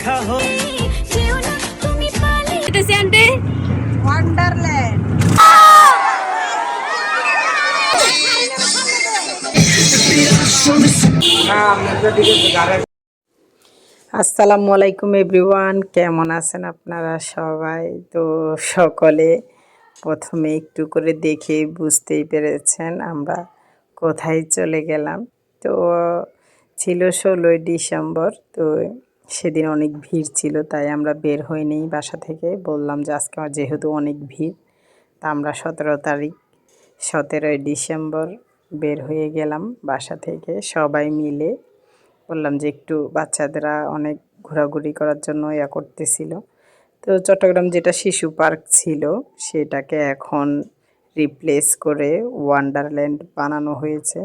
দেখা হোক যেতেছি আন্টি ওয়ান্ডারল্যান্ড আসসালামু আলাইকুম এভরিওয়ান কেমন আছেন আপনারা সবাই? তো সকলে প্রথমে একটু করে দেখে বুঝতেই পেরেছেন আমরা কোথায় চলে গেলাম। তো ছিল ষোলোই ডিসেম্বর তো সেদিন অনেক ভিড় ছিল, তাই আমরা বের হইনি বাসা থেকে। বললাম যে, আজকে আমার যেহেতু অনেক ভিড়, তা আমরা সতেরো তারিখ, সতেরোই ডিসেম্বর বের হয়ে গেলাম বাসা থেকে সবাই মিলে। বললাম যে, একটু বাচ্চাদেরা অনেক ঘোরাঘুরি করার জন্য ইয়া করতেছিল। তো চট্টগ্রাম যেটা শিশু পার্ক ছিল, সেটাকে এখন রিপ্লেস করে ওয়ান্ডারল্যান্ড বানানো হয়েছে।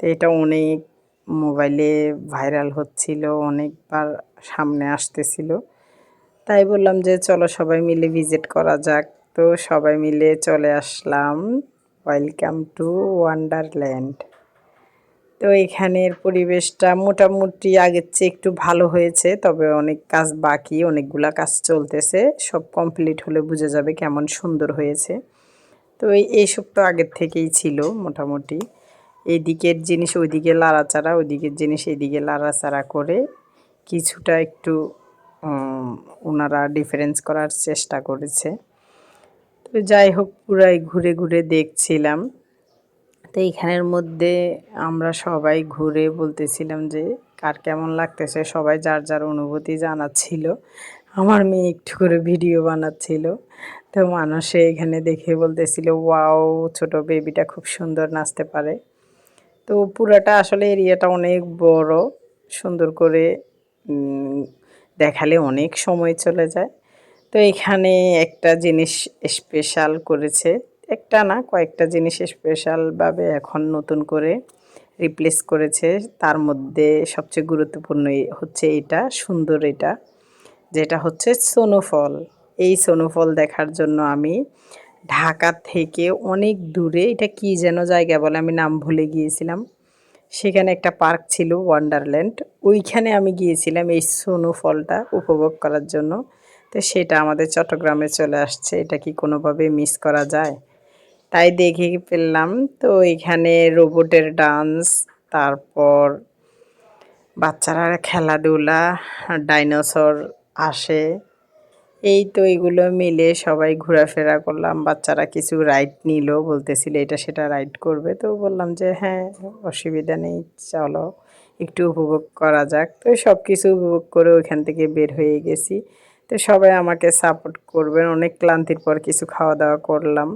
তো এটা অনেক মোবাইলে ভাইরাল হচ্ছিল, অনেকবার সামনে আসতেছিল। তাই বললাম যে, চলো সবাই মিলে ভিজিট করা যাক। তো সবাই মিলে চলে আসলাম। Welcome to Wonderland. তো এখানের পরিবেশটা মোটামুটি আগের চেয়ে একটু ভালো হয়েছে, তবে অনেক কাজ বাকি, অনেকগুলা কাজ চলতেছে। সব কমপ্লিট হলে বোঝা যাবে কেমন সুন্দর হয়েছে। তো এই এইসব তো আগের থেকেই ছিল মোটামুটি। এইদিকের জিনিস, ওইদিকে লাড়াচাড়া, ওইদিকের জিনিস এইদিকে লাড়াচাড়া করে কিছুটা একটু ওনারা ডিফারেন্স করার চেষ্টা করেছে। তো যাই হোক, পুরাই ঘুরে ঘুরে দেখছিলাম। তো এইখানের মধ্যে আমরা সবাই ঘুরে বলতেছিলাম যে, কার কেমন লাগতেছে? সবাই যার যার অনুভূতি জানাচ্ছিল। আমার মেয়ে একটু করে ভিডিও বানাচ্ছিল। তো মানুষে এখানে দেখে বলতেছিল, ওয়াও, ছোট বেবিটা খুব সুন্দর নাচতে পারে। তো পুরাটা আসলে এরিয়াটা অনেক বড়, সুন্দর করে দেখালে অনেক সময় চলে যায়। তো এখানে একটা জিনিস স্পেশাল করেছে, একটা না, কয়েকটা জিনিস স্পেশালভাবে এখন নতুন করে রিপ্লেস করেছে। তার মধ্যে সবচেয়ে গুরুত্বপূর্ণ হচ্ছে এটা, সুন্দর এটা, যেটা হচ্ছে সোনোফল। এই সোনোফল দেখার জন্য আমি ঢাকা থেকে অনেক দূরে, এটা কি যেন জায়গা বলে আমি নাম ভুলে গিয়েছিলাম। সেখানে একটা পার্ক ছিল ওয়ান্ডারল্যান্ড, ওইখানে আমি গিয়েছিলাম এই সোনু ফলটা উপভোগ করার জন্য। তো সেটা আমাদের চট্টগ্রামে চলে আসছে, এটা কি কোনোভাবে মিস করা যায়? তাই দেখে ফেললাম, তো এখানে রোবটের ডান্স, তারপর বাচ্চারা খেলাধুলা, ডাইনোসর আসে। এই তো এগুলো মিলে সবাই ঘোরাফেরা করলাম, বাচ্চারা কিছু রাইড নিল, বলতেছিল এটা সেটা রাইড করবে। তো বললাম যে হ্যাঁ অসুবিধা নেই, চলো একটু উপভোগ করা যাক। তো সব কিছু উপভোগ করে ওইখান থেকে বের হয়ে গেছি। তো সবাই আমাকে সাপোর্ট করবেন। অনেক ক্লান্তির পর কিছু খাওয়া দাওয়া করলাম।